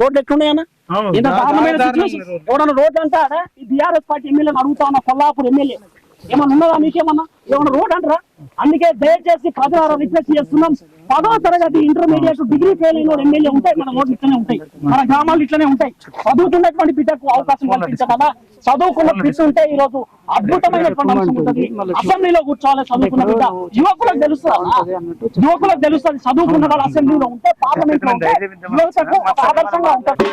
రోడ్లు ఎట్లున్నాయన్నా ఇంత దారుణమైన సిచ్యువేషన్ రోడ్ అంటాడా? ఈ బీఆర్ఎస్ పార్టీ ఎమ్మెల్యేని అడుగుతా ఉన్నా కొల్లాపూర్ ఎమ్మెల్యే. ఏమన్నా ఉన్నదా మీకేమన్నా? ఏమన్నా రోడ్ అంటారా? అందుకే దయచేసి ప్రజల రిక్వెస్ట్ చేస్తున్నాం. పదో తరగతి ఇంటర్మీడియట్ డిగ్రీ ఫెయిల్ అయిన ఎమ్మెల్యే ఉంటాయి మన రోడ్లు ఇట్లనే ఉంటాయి. మన గ్రామాలు ఇట్లనే ఉంటాయి. చదువుతున్నటువంటి బిడ్డకు అవకాశం కల్పించమన్నా చదువుకున్న బిడ్డ ఉంటే ఈ రోజు అద్భుతమైనటువంటి అంశం ఉంటుంది. అసెంబ్లీలో కూర్చోవాలి చదువుకున్న బిడ్డ. యువకులకు తెలుస్తుంది? యువకులకు తెలుస్తుంది. చదువుకున్న వాళ్ళు అసెంబ్లీలో ఉంటే పార్లమెంట్లో ఉంటే యువతకు ఒక ఆదర్శంగా ఉంటుంది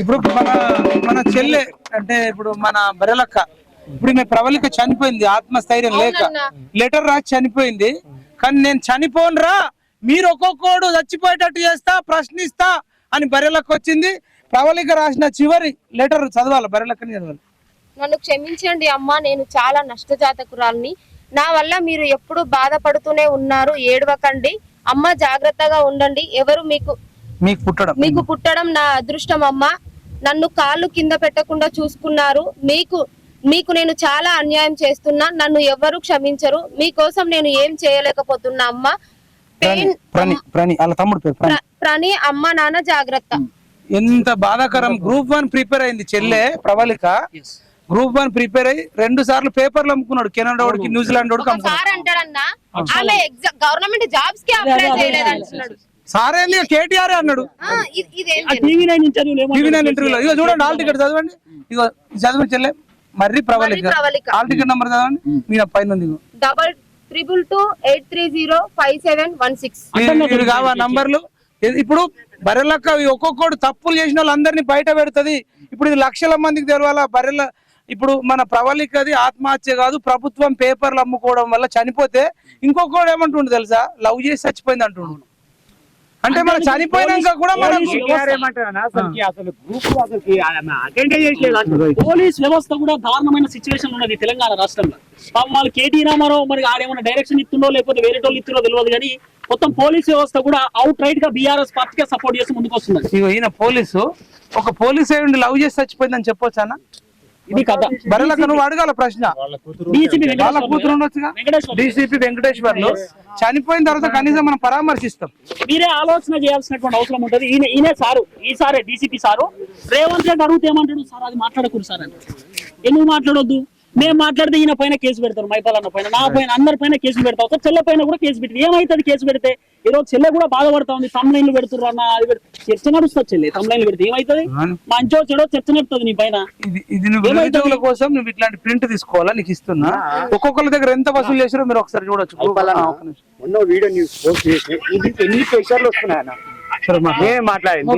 ఇప్పుడు మన మన చెల్లె అంటే ఇప్పుడు మన బరెలక్క ఇప్పుడు మీ ప్రవళిక చనిపోయింది ఆత్మస్థైర్యం లేక. లెటర్ రాసి చనిపోయింది. కానీ నేను చనిపోనురా మీరు ఒక్కొక్కడు చచ్చిపోయేటట్టు చేస్తా ప్రశ్నిస్తా అని బరెలక్క వచ్చింది. ప్రవళిక రాసిన చివరి లెటర్ చదవాలి బరెలక్కని చదవాలి? నన్ను క్షమించండి అమ్మా నేను చాలా నష్టజాతకురాల్ని. నా వల్ల మీరు ఎప్పుడు బాధపడుతూనే ఉన్నారు ఏడవకండి. అమ్మ జాగ్రత్తగా ఉండండి. ఎవరు మీకు మీకు పుట్టడం. మీకు పుట్టడం నా అదృష్టం అమ్మా. నన్ను కాళ్ళు కింద పెట్టకుండా చూసుకున్నారు. మీకు మీకు నేను చాలా అన్యాయం చేస్తున్నా నన్ను ఎవరు క్షమించరు. మీకోసం నేను ఏం చేయలేకపోతున్నా అమ్మా? ప్రణి అమ్మ. నాన్న జాగ్రత్త. ఎంత బాధాకరం. గ్రూప్ వన్ ప్రిపేర్ అయింది చెల్లె ప్రవళిక. గ్రూప్ వన్ ప్రిపేర్ అయ్యి రెండు సార్లు పేపర్లు అమ్ముకున్నాడు కెనడా వాడికి న్యూజిలాండ్ వాడికి గవర్నమెంట్ జాబ్స్కి అప్లై చేయలేదు అంటున్నాడు. సార్ కేటీఆర్ అన్నాడు? టీవీ నైన్ ఇంటర్వ్యూలు ఇగో చూడండి ఆల్ టికెట్ చదవండి. ఇగో ఇది చదవండి చెల్లె. Marri Pravalika Pravalika. Hall ticket number చదవండి మీ పైన ఉంది. Double triple two eight three zero five seven one six. కావా నంబర్లు? ఇప్పుడు బర్రెలక్క ఒక్కొక్కడు తప్పులు చేసిన వాళ్ళందరినీ బయట పెడుతుంది. ఇప్పుడు ఇది లక్షల మందికి తెలవాలా? బర్రెల ఇప్పుడు మన ప్రవళికది ఆత్మహత్య కాదు ప్రభుత్వం పేపర్లు అమ్ముకోవడం వల్ల చనిపోతే ఇంకొకడు ఏమంటుండు తెలుసా? లవ్ చేసి చచ్చిపోయింది అంటుండు అంటే మన చనిపోయినాక కూడా మనం అసలు. పోలీస్ వ్యవస్థ కూడా దారుణమైన సిచ్యువేషన్ ఉన్నది తెలంగాణ రాష్ట్రంలో. వాళ్ళు కేటీ రామారావు మరి ఆడేమన్నా డైరెక్షన్ ఇస్తుండో లేకపోతే వేరే వాళ్ళు ఇస్తుండో తెలియదు కానీ మొత్తం పోలీస్ వ్యవస్థ కూడా అవుట్ రైట్గా బీఆర్ఎస్ పార్టీకే సపోర్ట్ చేసి ముందుకు వస్తున్నది ఇగో ఈయన పోలీసు ఒక పోలీస్ లవ్ చేసి చచ్చిపోయిందని చెప్పొచ్చు అన్న? ఇది కథ. బర్రెలక్క నువ్వు అడగాల ప్రశ్న? డీసీపీ వాళ్ళ కూతురు ఉండొచ్చుగా? వెంకటేశ్వర డిసిపి వెంకటేశ్వర్లు చనిపోయిన తర్వాత కనీసం మనం పరామర్శిస్తాం. మీరే ఆలోచన చేయాల్సినటువంటి అవసరం ఉంటది. ఈయన ఈయనే సారు. ఈ సారే డీసీపీ సారు. రేవంత్ రెడ్డి అడిగితే ఏమంటాడు? సార్ అది మాట్లాడకూడదు సార్ అని. ఎందుకు మాట్లాడొద్దు? మేము మాట్లాడితే ఈయన పైన కేసు పెడతారు మైపాల్ అన్న పైన నా పైన అందరి పైన కేసు పెడతావు ఒక చెల్లె పైన కూడా కేసు పెట్టి ఏమైతుంది కేసు పెడితే? ఈ రోజు చెల్లె కూడా బాధపడతా ఉంది తమ్లైన్లు పెడుతున్నారు అన్న అది చర్చ నడుస్తుంది చెల్లె తమ్లైన్లు పెడితే ఏమైతుంది? మంచో చెడో చర్చ నడుస్తుంది నీ పైన. ఇది ఇది నువ్వు నిరుద్యోగుల కోసం నువ్వు ఇట్లాంటి ప్రింట్ తీసుకోవాలా? నీకు ఇస్తున్నా ఒక్కొక్కరి దగ్గర ఎంత వసూలు చేసారో మీరు ఒకసారి చూడొచ్చు. మొన్న వీడియో న్యూస్ పోస్ట్ చేసి ఇది ఎన్ని ప్రెషర్లు వస్తున్నాయన్న మాట్లాడింది?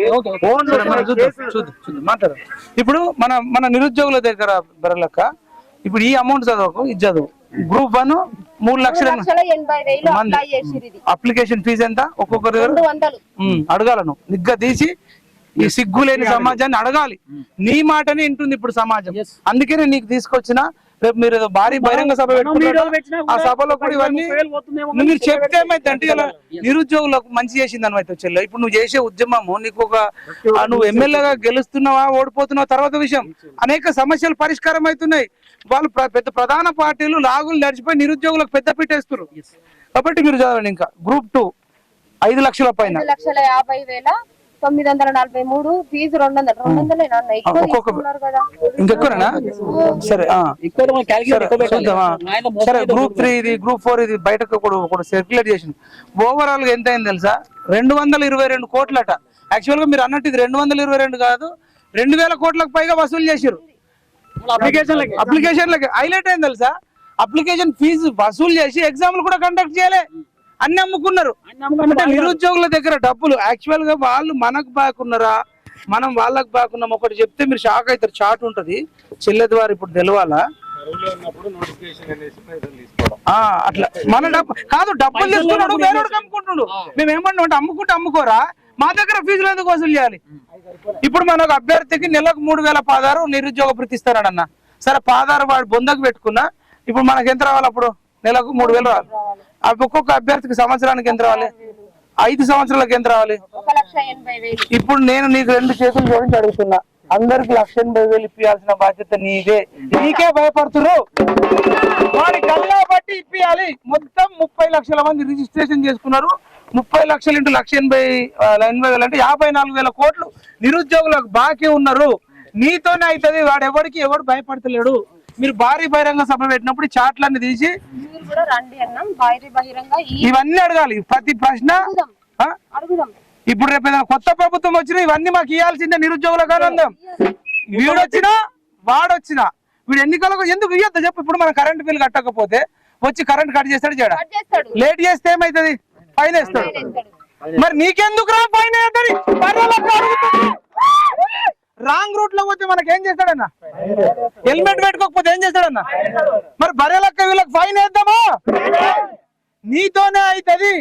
ఇప్పుడు మన మన నిరుద్యోగుల దగ్గర బెరలక్క ఇప్పుడు ఈ అమౌంట్ చదవకు ఇది చదువు. గ్రూప్ వన్ మూడు లక్షల అప్లికేషన్ ఫీజు ఎంత? ఒక్కొక్కరి అడగాలను. నిగ్గ తీసి ఈ సిగ్గు లేని సమాజాన్ని అడగాలి. నీ మాటనే వింటుంది ఇప్పుడు సమాజం. అందుకే నీకు తీసుకొచ్చిన రేపు మీరు ఏదో భారీ బహిరంగ సభ ఆ సభలో కూడా ఇవన్నీ మీరు చెప్తే ఏమైతే అంటే ఇలా నిరుద్యోగులకు మంచి చేసింది అనమైతే చెల్లె. ఇప్పుడు నువ్వు చేసే ఉద్యమము నీకు ఒక ఆ, నువ్వు ఎమ్మెల్యేగా గెలుస్తున్నావా ఓడిపోతున్నావా తర్వాత విషయం. అనేక సమస్యలు పరిష్కారం అవుతున్నాయి. వాళ్ళు పెద్ద ప్రధాన పార్టీలు లాగులు నడిచిపోయి నిరుద్యోగులకు పెద్ద పెట్టేస్తారు కాబట్టి మీరు చదవండి ఇంకా. గ్రూప్ టూ ఐదు లక్షల పైన. లక్షల యాభై వేల తొమ్మిది వందల నలభై మూడు ఫీజు రెండు వందలు. వందలే ఇంకెక్కువనా? సరే సరే, గ్రూప్ త్రీ ఇది గ్రూప్ ఫోర్ ఇది బయటకు కూడా సర్క్యులేట్ చేసింది. ఓవరాల్గా ఎంత అయింది తెలుసా? రెండు వందల ఇరవై రెండు కోట్లట. యాక్చువల్గా మీరు అన్నట్టు ఇది రెండు వందల ఇరవై రెండు కాదు రెండు వేల కోట్లకు పైగా వసూలు చేశారు అప్లికేషన్లకి. అప్లికేషన్లకి. హైలైట్ అయింది తెలుసా? అప్లికేషన్ ఫీజు వసూలు చేసి ఎగ్జామ్లు కూడా కండక్ట్ చేయలే. అన్ని అమ్ముకున్నారు. అంటే నిరుద్యోగుల దగ్గర డబ్బులు యాక్చువల్గా వాళ్ళు మనకు బాకున్నారా మనం వాళ్ళకి బాకున్నాం ఒకటి చెప్తే మీరు షాక్ అవుతారు. చాట్ ఉంటది. చెల్లె ద్వారా ఇప్పుడు తెలవాలా? ఆ, అట్లా. మన డబ్బు కాదు డబ్బులు తీసుకున్నాడు వేరేవాడికి అమ్ముకుంటున్నాడు. మేము ఏమన్నా అంటే అమ్ముకుంటే అమ్ముకోరా? మా దగ్గర ఫీజులు ఎందుకు వసూలు చేయాలి? ఇప్పుడు మన ఒక అభ్యర్థికి నెలకు మూడు వేల పాదారు నిరుద్యోగ వృత్తి ఇస్తారన్న. సరే పాదారు వాడు బొందకు పెట్టుకున్నా ఇప్పుడు మనకి ఎంత రావాలి అప్పుడు? నెలకు మూడు వేలు రావాలి. ఒక్కొక్క అభ్యర్థికి సంవత్సరానికి ఎంత రావాలి? ఐదు సంవత్సరాలకు ఎంత రావాలి? ఇప్పుడు నేను నీకు రెండు చేతులు జోడించి అడుగుతున్నా. అందరికి లక్ష ఎనభై వేలు ఇప్పియాల్సిన బాధ్యత నీదే. నీకే భయపడుతురు వాడి గల్లా బట్టి ఇప్పియాలి. మొత్తం ముప్పై లక్షల మంది రిజిస్ట్రేషన్ చేసుకున్నారు. ముప్పై లక్షలు ఇంటూ లక్ష ఎనభై ఎనభై వేలు అంటే యాభై నాలుగు వేల కోట్లు నిరుద్యోగులకు బాకీ ఉన్నారు. నీతోనే అవుతుంది వాడు ఎవరికి ఎవడు భయపడతలేడు. మీరు భారీ బహిరంగ సభ పెట్టినప్పుడు చాట్లన్నీ తీసి ఇవన్నీ అడగాలి. ప్రతి ప్రశ్న ఇప్పుడు రేపు ఏదైనా కొత్త ప్రభుత్వం వచ్చినా ఇవన్నీ మాకు ఇవ్వాల్సిందే నిరుద్యోగులకు ఆనందం. వీడొచ్చినా వాడొచ్చినా. వీడు ఎన్నికలకు ఎందుకు ఇయ్యద్దు చెప్పు. ఇప్పుడు మనం కరెంట్ బిల్ కట్టకపోతే వచ్చి కరెంట్ కట్ చేస్తాడు చేయడా కట్ చేస్తాడు. లేట్ చేస్తే ఏమైతుంది? ఫైన్ వేస్తాడు. మరి నీకెందుకు రా ఫైన్ రాంగ్ రూట్లో పోతే మనకి ఏం చేస్తాడన్న? హెల్మెట్ పెట్టుకోకపోతే ఏం చేస్తాడన్న? మరి బర్రెలక్క వీళ్ళకి ఫైన్ వేద్దామా? నీతోనే అవుతుంది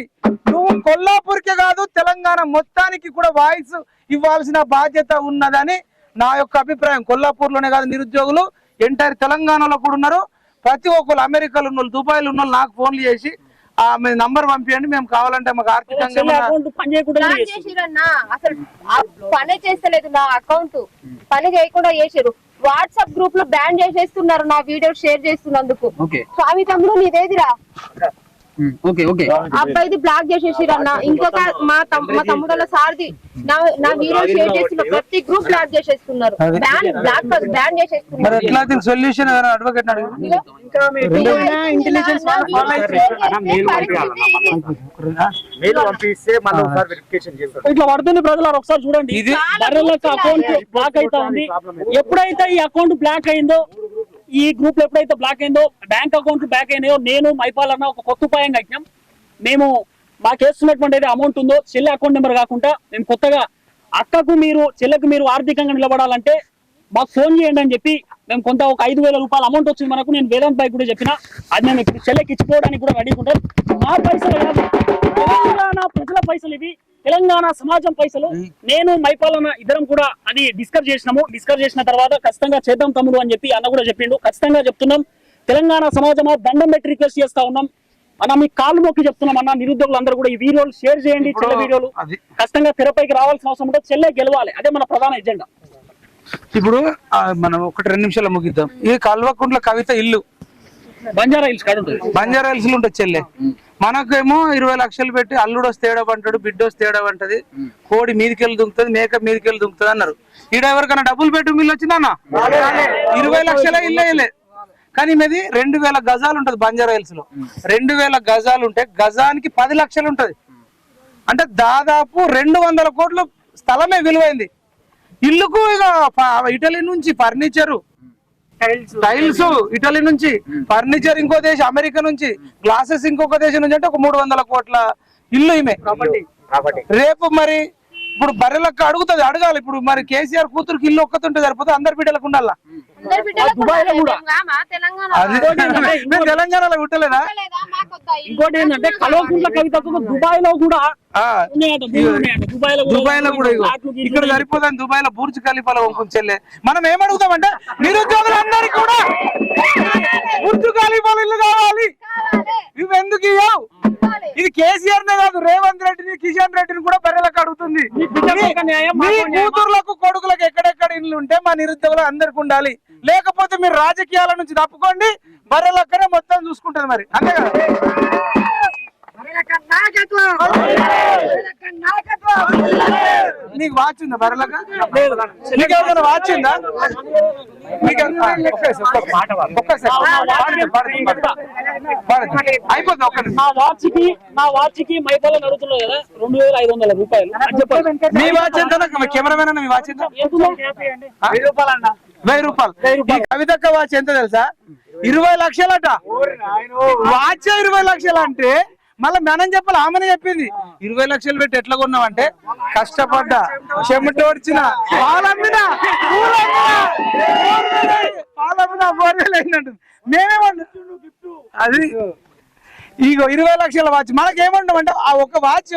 నువ్వు కొల్లాపూర్కే కాదు తెలంగాణ మొత్తానికి కూడా వాయిస్ ఇవ్వాల్సిన బాధ్యత ఉన్నదని నా యొక్క అభిప్రాయం. కొల్లాపూర్లోనే కాదు నిరుద్యోగులు ఎంటైర్ తెలంగాణలో కూడా ఉన్నారు. ప్రతి ఒక్కరు అమెరికాలో ఉన్న వాళ్ళు దుబాయ్లో ఉన్న వాళ్ళు నాకు ఫోన్లు చేసి మీ నంబర్ పంపించండి మేము కావాలంటే మాకు ఆర్థికంగా అసలు పనే చేస్తలేదు నా అకౌంట్. పని చేయకుండా చేసిరు వాట్సాప్ గ్రూప్లో బ్యాన్ చేసేస్తున్నారు నా వీడియో షేర్ చేస్తున్నందుకు. ఓకే. స్వామి తమ్ముడు నీదేదిరా? Okay okay. అబ్బాయిది బ్లాక్ చేసేసిరన్న ఇంకొక మా మా తమ్ముడుల సార్ది నా నా వీడియో షేర్ చేస్తున్న ప్రతి గ్రూప్ బ్లాక్ చేసేస్తున్నారు. బ్యాన్ బ్లాక్ బ్యాన్ మరి చేసేస్తున్నారు. ఎట్లా దీనికి సొల్యూషన్ ఏదైనా అడ్వకేట్ అడిగి ఇంటెలిజెన్స్ మెయిల్ పంపిస్తే మళ్ళీ ఒకసారి వెరిఫికేషన్ చేస్తారు. ఇట్లా పడుతుంది ప్రజలు ఒకసారి చూడండి. ఇది- అకౌంట్ బ్లాక్ అవుతా ఉంది ఎప్పుడైతే ఈ అకౌంట్ బ్లాక్ అయిందో ఈ గ్రూప్లో ఎప్పుడైతే బ్లాక్ అయిందో బ్యాంక్ అకౌంట్ బ్లాక్ అయినాయో నేను మైపాల్ అన్న ఒక కొత్త ఉపాయం కట్టినాం. మేము మాకేస్తున్నటువంటి ఏదో అమౌంట్ ఉందో చెల్లి అకౌంట్ నెంబర్ కాకుండా మేము కొత్తగా అక్కకు మీరు చెల్లెకు మీరు ఆర్థికంగా నిలబడాలంటే మాకు ఫోన్ చేయండి అని చెప్పి మేము కొంత ఒక ఐదు వేల రూపాయల అమౌంట్ వచ్చింది మనకు నేను వేదాంత్ బాయ్ కూడా చెప్పిన. అది మేము ఇప్పుడు చెల్లెకి ఇచ్చిపోవడానికి కూడా రెడీ ఉంటాం మా పైసలు తెలంగాణ ప్రజల పైసలు ఇవి. తెలంగాణ సమాజం పైసలు నేను మైపాలన్న ఇద్దరం కూడా అది డిస్కస్ చేసినాము. డిస్కస్ చేసిన తర్వాత ఖచ్చితంగా చేద్దాం తమ్ముడు అని చెప్పి అన్న కూడా చెప్పిండు. ఖచ్చితంగా చెప్తున్నాం. తెలంగాణ సమాజమా దండం పెట్టి రిక్వెస్ట్ చేస్తా ఉన్నాం. అన్న మీ కాళ్ళు నొక్కి చెప్తున్నాం అన్న. నిరుద్యోగులు అందరూ కూడా ఈ వీడియోలు షేర్ చేయండి చెల్లె వీడియోలు. ఖచ్చితంగా తెరపైకి రావాల్సిన అవసరం ఉంటే చెల్లె గెలవాలి. అదే మన ప్రధాన ఎజెండా. ఇప్పుడు మనం ఒకటి రెండు నిమిషాలు ముగిద్దాం. ఈ కల్వకుంట్ల కవిత ఇల్లు. బంజారా హిల్స్ బంజారా హిల్స్లో ఉంటుంది చెల్లె మనకేమో ఇరవై లక్షలు పెట్టి అల్లుడు వస్తే ఏడవంటాడు బిడ్డ వస్తే ఏడవంటది. కోడి మీదికెళ్ళి దుంకుతుంది మేక మీదికెళ్ళి దుంకుతుంది అన్నారు. ఈడ ఎవరికైనా డబ్బులు పెట్టి ఇల్లు వచ్చిందన్న ఇరవై లక్షల ఇల్లే ఇల్లే. కానీ మీది రెండు వేల గజాలు ఉంటది బంజారా హిల్స్లో రెండు వేల గజాలు ఉంటే గజానికి పది లక్షలు ఉంటది. అంటే దాదాపు రెండు వందల కోట్ల స్థలమే విలువైంది. ఇల్లుకు ఇక ఇటలీ నుంచి ఫర్నిచరు టైల్స్. ఇటలీ నుంచి ఫర్నిచర్ ఇంకో దేశం అమెరికా నుంచి గ్లాసెస్ ఇంకొక దేశం నుంచి అంటే ఒక మూడు వందల కోట్ల ఇల్లు ఈమె. కాబట్టి రేపు మరి ఇప్పుడు బర్రెలకు అడుగుతుంది అడగాలి. ఇప్పుడు మరి కేసీఆర్ కూతురుకి ఇల్లు ఒక్కతుంటే సరిపోతే అందరి బిడ్డలకు ఉండాలా? కూడా. మేము తెలంగాణలో పుట్టలేదా? లేదా మాకొద్దా ఇల్లు? ఇంకోటి ఏంటంటే కవితకు దుబాయ్లో కూడా దుబాయ్లో కూడా ఇక్కడ సరిపోతుంది దుబాయ్లో బూర్జ్ ఖలీఫాలో వంకుంచెల్లే మనం ఏమడుగుతామంటే నిరుద్యోగులందరికీ కూడా బూర్జ్ ఖలీఫాలు ఇల్లు కావాలి ఇవి ఎందుకు ఇవ్వవు ఇది కేసీఆర్ నే కాదు రేవంత్ రెడ్డిని కిషన్ రెడ్డిని కూడా బర్రెలకు అడుగుతుంది బిడ్డలకు ఒక న్యాయం, మీ. కూతుర్లకు కొడుకులకు ఎక్కడెక్కడ ఇల్లు ఉంటే మా నిరుద్యోగులు అందరికి ఉండాలి. లేకపోతే మీరు రాజకీయాల నుంచి తప్పుకోండి బర్రెలక్కనే మొత్తం చూసుకుంటది మరి. అంతే కదా నీకు వాచ్ ఉందా బర్రెలక్క నీకు ఏమైనా వాచ్ ఉందా? నీకు. అయిపోతుంది ఒక్క నిమిషం. నా వాచ్కి నా వాచ్కి మైపాల నడుతున్నాయి కదా రెండు వేల ఐదు వందల రూపాయలు. మీ వాచ్ ఎంత కెమెరామెన్ మీ వాచ్ ఎంత? వెయ్యి రూపాయలు ఈ కవితక్క వాచ్ ఎంత తెలుసా? ఇరవై లక్షలట. వాచ్ ఇరవై లక్షలు అంటే మళ్ళీ మనం చెప్పాలి ఆమెనే చెప్పింది. ఇరవై లక్షలు పెట్టి ఎట్లా కొన్నావంటే కష్టపడ్డా చెమట వచ్చిన పాలమ్మిన పాలమ్మిన బోర్వేలు అయినట్టు మేమేమన్నా అది ఇగో ఇరవై లక్షల వాచ్. మనకేమంటాం అంటే ఆ ఒక వాచ్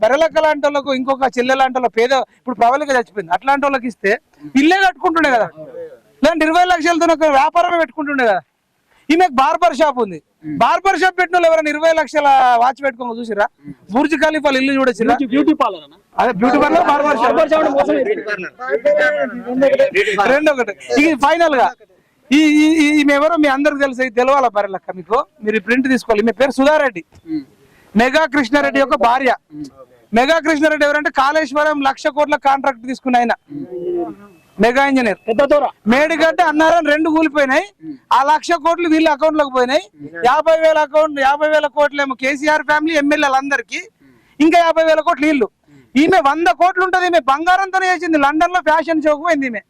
బెరలక్క లాంటి వాళ్ళకు ఇంకొక చెల్లె లాంటి వాళ్ళ పేద ఇప్పుడు ప్రబలిక చచ్చిపోయింది. అట్లాంటి వాళ్ళకి ఇస్తే ఇల్లే కట్టుకుంటుండే కదా. ఇలాంటి ఇరవై లక్షలతో ఒక వ్యాపారమే పెట్టుకుంటుండే కదా. ఈమెకు బార్బర్ షాప్ ఉంది. బార్బర్ షాప్ పెట్టిన వాళ్ళు ఎవరైనా ఇరవై లక్షల వాచ్ పెట్టుకోమని చూసిరా బుర్జ్ ఖలీఫాలు ఇల్లు చూడొచ్చిరా బ్యూటీ- బ్యూటీ పార్లర్ అన్న. అదే బ్యూటీ పార్లర్ బార్బర్ షాప్. రెండు ఒకటి ఇది ఫైనల్గా. ఈ ఎవరో మీ అందరికి తెలుసు ఇది తెలవాలా బర్రెలక్క మీకు? మీరు ప్రింట్ తీసుకోవాలి. మీ పేరు సుధారెడ్డి. మెగా కృష్ణారెడ్డి యొక్క భార్య. మెగా కృష్ణారెడ్డి ఎవరంటే కాళేశ్వరం లక్ష కోట్ల కాంట్రాక్ట్ తీసుకున్న ఆయన. Mega engineer. మేడిగడ్డ అన్నారం రెండు కూలిపోయినాయి. ఆ లక్ష కోట్లు వీళ్ళ అకౌంట్లోకి పోయినాయి. యాభై వేల అకౌంట్ యాభై వేల కోట్లు ఏమో కేసీఆర్ ఫ్యామిలీ ఎమ్మెల్యేలు అందరికి. ఇంకా యాభై వేల కోట్లు వీళ్ళు. ఈమె వంద కోట్లు ఉంటది ఈమె బంగారంతోనే చేసింది. లండన్లో ఫ్యాషన్ షోకు పోయింది ఈమె.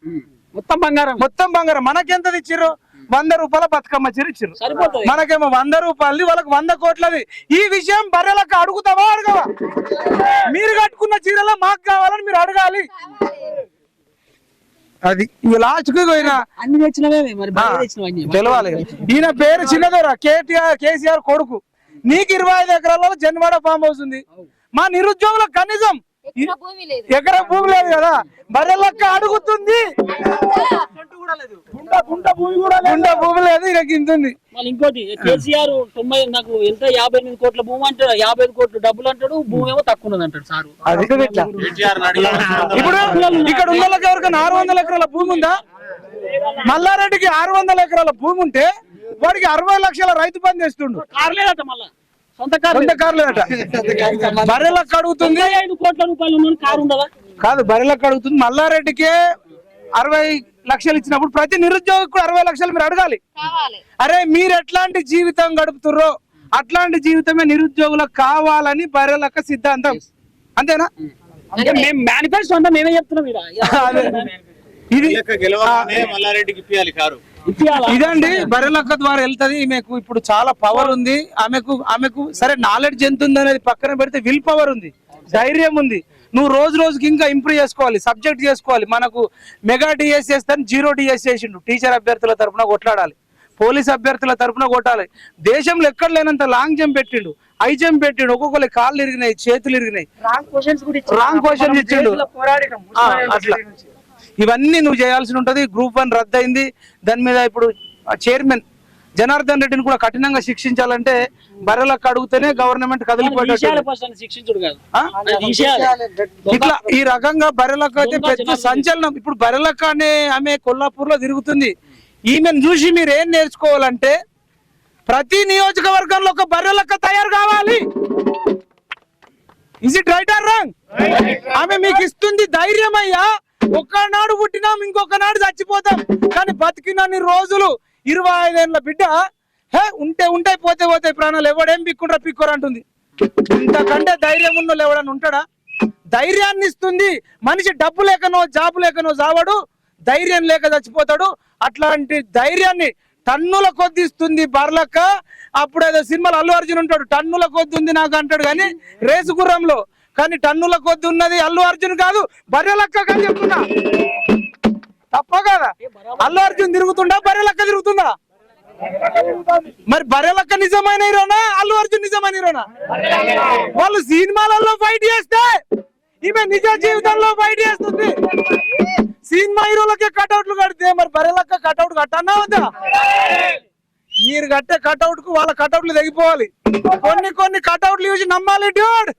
మొత్తం బంగారం. మొత్తం బంగారం. మనకెంత ఇచ్చిర్రు వంద రూపాయల బతుకమ్మ చీర సరిపోతుంది. మనకేమో వంద రూపాయలది వాళ్ళకి వంద కోట్లది. ఈ విషయం బర్రెలకు అడుగుతావా అడగవా? మీరు కట్టుకున్న చీరలో మాకు కావాలని మీరు అడగాలి. అది ఇక లాస్ట్కు పోయినా. అన్ని తెచ్చినవే మరి. తెలవాలి ఈయన పేరు చిన్నదొర కేటీఆర్ కేసీఆర్ కొడుకు. నీకు ఇరవై ఐదు ఎకరాలలో జన్వాడ ఫామ్ హౌస్ ఉంది. మా నిరుద్యోగులకు కనీసం ఎక్కడ భూమి లేదు. ఎకరా భూమి లేదు కదా? బర్రెలక్క అడుగుతుంది. గుంట భూమి లేదు. ఇక మళ్ళీ ఇంకోటి కేసీఆర్ తొంభై నాకు ఎంత యాభై ఎనిమిది కోట్ల భూమి అంటాడు యాభై ఐదు కోట్ల డబ్బులు అంటాడు భూమి ఏమో తక్కువ ఉన్నది అంటాడు సారు. అది ఇప్పుడు ఇక్కడ ఉన్న ఎవరికైనా ఆరు వందల ఎకరాల భూమి ఉందా? మల్లారెడ్డికి ఆరు వందల ఎకరాల భూమి ఉంటే వాడికి అరవై లక్షల రైతు పని చేస్తుండు కారు లేదట మళ్ళా. సొంత కార్లు బర్రెలకు అడుగుతుంది. ఐదు కోట్ల రూపాయలు కారు ఉండదా? కాదు బర్రెలకు అడుగుతుంది. మల్లారెడ్డికే అరవై లక్షలు ఇచ్చినప్పుడు ప్రతి నిరుద్యోగికి కూడా అరవై లక్షలు మీరు అడగాలి. కావాలి. అరే మీరు ఎట్లాంటి జీవితం గడుపుతుర్రో అట్లాంటి జీవితమే నిరుద్యోగులకు కావాలని బర్రెలక్క సిద్ధాంతం. అంతేనా? అంటే మేము మేనిఫెస్టో అంతా మేమే చెప్తున్నాం. ఇది మల్లారెడ్డికి ఇప్పియాలి కారు? ఇదండి బర్రెలక్క ద్వారా వెళ్తది. ఈమెకు ఇప్పుడు చాలా పవర్ ఉంది. ఆమెకు ఆమెకు సరే నాలెడ్జ్ ఎంత ఉంది అనేది పక్కన పెడితే విల్ పవర్ ఉంది. ధైర్యం ఉంది. నువ్వు రోజు రోజుకి ఇంకా ఇంప్రూవ్ చేసుకోవాలి సబ్జెక్ట్ చేసుకోవాలి. మనకు మెగా డిఎస్ చేస్తాను జీరో డిఎస్ చేసిండు. టీచర్ అభ్యర్థుల తరపున కొట్లాడాలి. పోలీస్ అభ్యర్థుల తరపున కొట్టాలి. దేశంలో ఎక్కడ లేనంత లాంగ్ జంప్ పెట్టిండు. హై జంప్ పెట్టిండు. ఒక్కొక్కరి కాళ్ళు ఇరిగినాయి చేతులు ఇరిగినాయి. రాంగ్ క్వశ్చన్స్ ఇచ్చిండు. అట్లా. ఇవన్నీ నువ్వు చేయాల్సి ఉంటది. గ్రూప్ వన్ రద్దు అయింది దాని మీద ఇప్పుడు చైర్మన్ జనార్దన్ రెడ్డిని కూడా కఠినంగా శిక్షించాలంటే బర్రెలకు అడిగితేనే గవర్నమెంట్ కదిలిపోయేటట్టు. ఇట్లా ఈ రకంగా బర్రెలకు అయితే పెద్ద సంచలనం. ఇప్పుడు బర్రెలక్క అనే ఆమె కొల్లాపూర్లో తిరుగుతుంది. ఈమెను చూసి మీరు ఏం నేర్చుకోవాలంటే ప్రతి నియోజకవర్గంలో ఒక బర్రెలక్క తయారు కావాలి. Is it right or wrong ఆమె మీకు ఇస్తుంది ధైర్యం అయ్యా. ఒక్కనాడు పుట్టినాం ఇంకొకనాడు చచ్చిపోతాం. కానీ బతికినన్ని రోజులు ఇరవై ఐదేళ్ళ బిడ్డ హే ఉంటే ఉంటాయి పోతే పోతాయి ప్రాణాలు ఎవడేం పిక్కుంటారా పిక్కోరు అంటుంది. ఇంతకంటే ధైర్యం ఉన్న ఎవడన్నా ఉంటాడా? ధైర్యాన్ని ఇస్తుంది. మనిషి డబ్బు లేకనో జాబు లేకనో చావడు ధైర్యం లేక చచ్చిపోతాడు. అట్లాంటి ధైర్యాన్ని టన్నుల కొద్ది ఇస్తుంది బర్లక్క. అప్పుడు ఏదో సినిమాలు అల్లు అర్జున్ ఉంటాడు టన్నుల కొద్ది ఉంది నాకు అంటాడు కానీ రేసు గుర్రంలో కానీ టన్నుల కొద్ది ఉన్నది అల్లు అర్జున్ కాదు బర్రెలక్క కానీ చెప్తున్నా. తప్ప కదా? అల్లు అర్జున్ తిరుగుతుండా బర్రెలక్క తిరుగుతుందా? మరి బర్రెలక్క నిజమైన హీరోనా అల్లు అర్జున్ నిజమైన హీరోనా? వాళ్ళు సినిమాలలో ఫైట్ చేస్తే ఈమె నిజ జీవితంలో ఫైట్ చేస్తుంది. సినిమా హీరోలకే కట్అవుట్లు కడితే మరి బర్రెలక్క కట్అవుట్ కట్టన్నా వద్దా? మీరు కట్టే కట్అవుట్కు వాళ్ళ కట్అవుట్లు తెగిపోవాలి. కొన్ని కొన్ని కట్అవుట్లు చూసి నమ్మాలి డ్యూడ్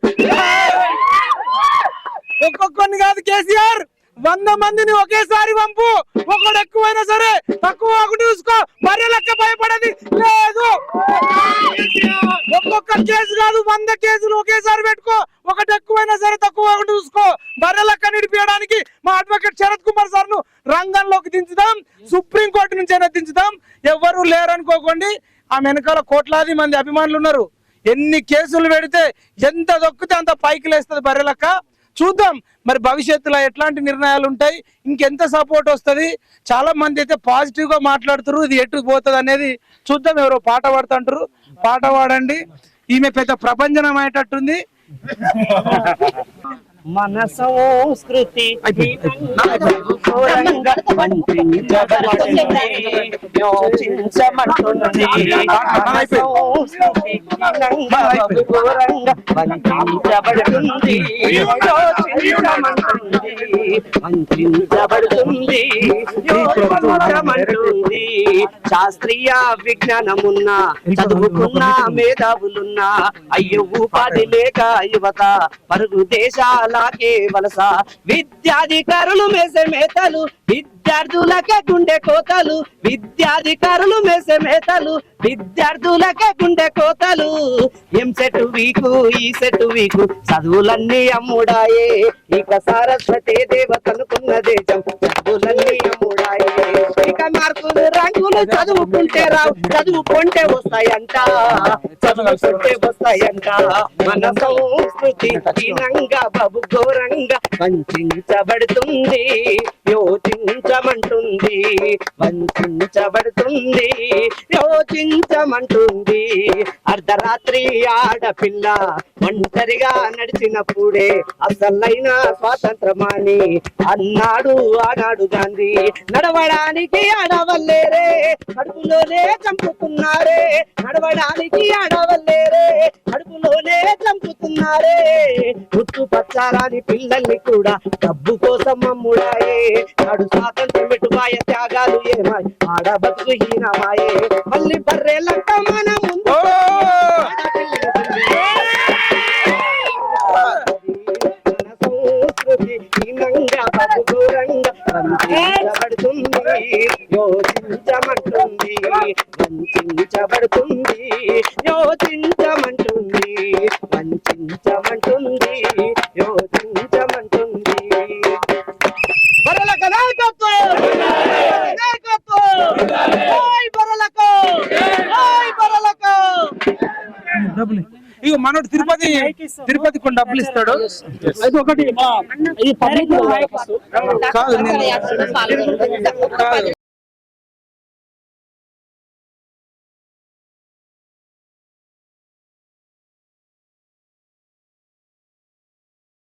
ఒక్కొక్కరిని కాదు కేసీఆర్. వంద మందిని ఒకేసారి పంపు ఒకడు ఎక్కువైనా సరే తక్కువ ఒకటి చూసుకో. మరే లెక్క భయపడది. లేదు. ఒక్కొక్క కేసు కాదు వంద కేసులు ఒకేసారి పెట్టుకో. ఒకటి ఎక్కువైనా సరే తక్కువ ఒకటి చూసుకో. బర్రె లెక్క నిడిపించడానికి మా అడ్వకేట్ శరత్ కుమార్ సార్ను రంగంలోకి దించుదాం. సుప్రీం కోర్టు నుంచి అయినా దించుదాం. ఎవరు లేరనుకోకండి. ఆ వెనకాల కోట్లాది మంది అభిమానులు ఉన్నారు. ఎన్ని కేసులు పెడితే ఎంత దొక్కితే అంత పైకి లేస్తుంది బర్రెలక్క. చూద్దాం. మరి భవిష్యత్తులో ఎట్లాంటి నిర్ణయాలు ఉంటాయి ఇంకెంత సపోర్ట్ వస్తది? చాలా మంది అయితే పాజిటివ్గా ఇది ఎటు పోతుంది అనేది చూద్దాం. ఎవరో పాట పాడుతుంటారు. పాట పాడండి. ఈమె పెద్ద ప్రపంచనం అయ్యేటట్టుంది. మన సంస్కృతి. శాస్త్రీయ విజ్ఞానమున్న చదువుకున్న మేధావులున్న అయ్యో ఉపాధి లేక యువత పరుగు నాకే వలస. విద్యాధికారులు మేసే మేతలు విద్యార్థులకే గుండె కోతలు విద్యాధికారులు మేసే మేతలు విద్యార్థులకే గుండె కోతలు. ఎం సెట్ వీకు ఈ సెట్ వీకు. చదువులన్నీ అమ్ముడాయే. ఇక సరస్వతి దేవతనుకున్న దేశం చదువులన్నీ అమ్ముడాయే. ఇక మార్కులు రంగులు చదువుకుంటే రావు. చదువుకుంటే వస్తాయంట. చదువుకుంటే వస్తాయంట. మన సంస్కృతి హీనంగా బబు ఘోరంగా వంచబడుతుంది యోచించమంటుంది. వంచబడుతుంది యోచించమంటుంది అర్ధరాత్రి ఆడపిల్ల ఒంటరిగా నడిచినప్పుడే అసలైన స్వాతంత్రమాని అన్నాడు ఆనాడు గాంధీ. నడవడానికి ఆడవల్లేరే కడుపులోనే చంపుతున్నారే నడవడానికి ఆడవల్లేరే కడుపులోనే చంపుతున్నారే గుర్తు పచ్చారాని పిల్లల్ని కూడా డబ్బు కోసం అమ్ముడాయే. నాడు స్వాతంత్రం ఎటుబాయ త్యాగాలు ఏమాయ్. ఆడ బతుకు హీనమాయే. మళ్ళీ బర్రె లక్క మన ముందు సంస్కృతి హీనంగా వంచబడుతుంది యోచించమంటుంది వంచమంటుంది యోచించమంటుంది. బరలక నాయకత్వం! నాయకత్వం! ఓయ్ బరలకు! ఓయ్ బరలకు! డబ్బులు ఇక మనోడు తిరుపతి తిరుపతి కొన్ని డబ్బులు ఇస్తాడు. అయితే ఒకటి. మా ఈ పబ్లిక్ కాదు.